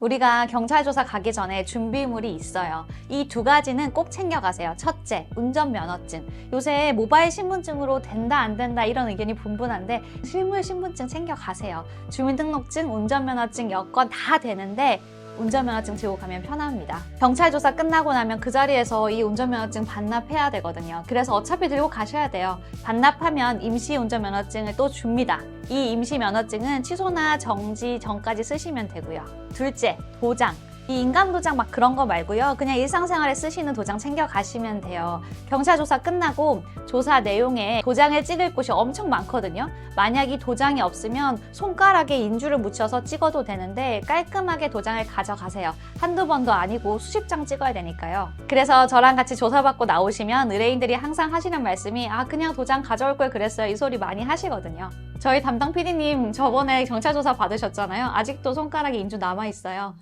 우리가 경찰 조사 가기 전에 준비물이 있어요. 이 두 가지는 꼭 챙겨가세요. 첫째, 운전면허증. 요새 모바일 신분증으로 된다 안 된다 이런 의견이 분분한데 실물 신분증 챙겨가세요. 주민등록증, 운전면허증, 여권 다 되는데 운전면허증 들고 가면 편합니다. 경찰 조사 끝나고 나면 그 자리에서 이 운전면허증 반납해야 되거든요. 그래서 어차피 들고 가셔야 돼요. 반납하면 임시 운전면허증을 또 줍니다. 이 임시 면허증은 취소나 정지 전까지 쓰시면 되고요. 둘째, 도장. 이 인감 도장 막 그런 거 말고요. 그냥 일상생활에 쓰시는 도장 챙겨 가시면 돼요. 경찰 조사 끝나고 조사 내용에 도장을 찍을 곳이 엄청 많거든요. 만약 이 도장이 없으면 손가락에 인주를 묻혀서 찍어도 되는데 깔끔하게 도장을 가져가세요. 한두 번도 아니고 수십 장 찍어야 되니까요. 그래서 저랑 같이 조사받고 나오시면 의뢰인들이 항상 하시는 말씀이 아 그냥 도장 가져올 걸 그랬어요. 이 소리 많이 하시거든요. 저희 담당 PD님 저번에 경찰 조사 받으셨잖아요. 아직도 손가락에 인주 남아 있어요.